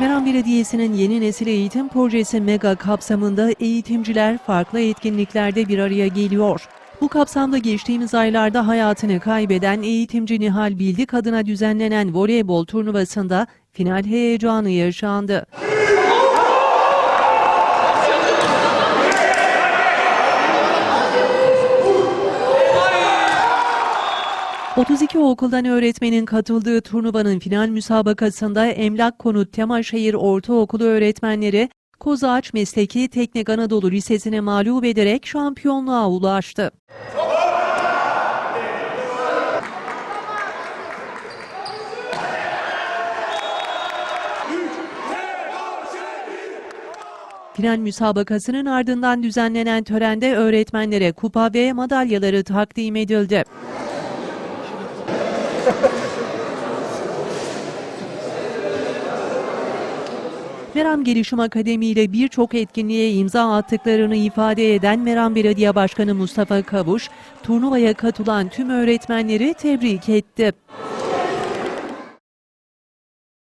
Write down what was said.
Meram Belediyesi'nin yeni nesil eğitim projesi MEGA kapsamında eğitimciler farklı etkinliklerde bir araya geliyor. Bu kapsamda geçtiğimiz aylarda hayatını kaybeden eğitimci Nihal Bildik adına düzenlenen voleybol turnuvasında final heyecanı yaşandı. ...32 okuldan öğretmenin katıldığı turnuvanın final müsabakasında Emlak Konut Temaşehir Ortaokulu öğretmenleri... ...Kozağaç Mesleki Teknik Anadolu Lisesi'ne mağlup ederek şampiyonluğa ulaştı. Final müsabakasının ardından düzenlenen törende öğretmenlere kupa ve madalyaları takdim edildi. Meram Gelişim Akademi ile birçok etkinliğe imza attıklarını ifade eden Meram Belediye Başkanı Mustafa Kavuş, turnuvaya katılan tüm öğretmenleri tebrik etti.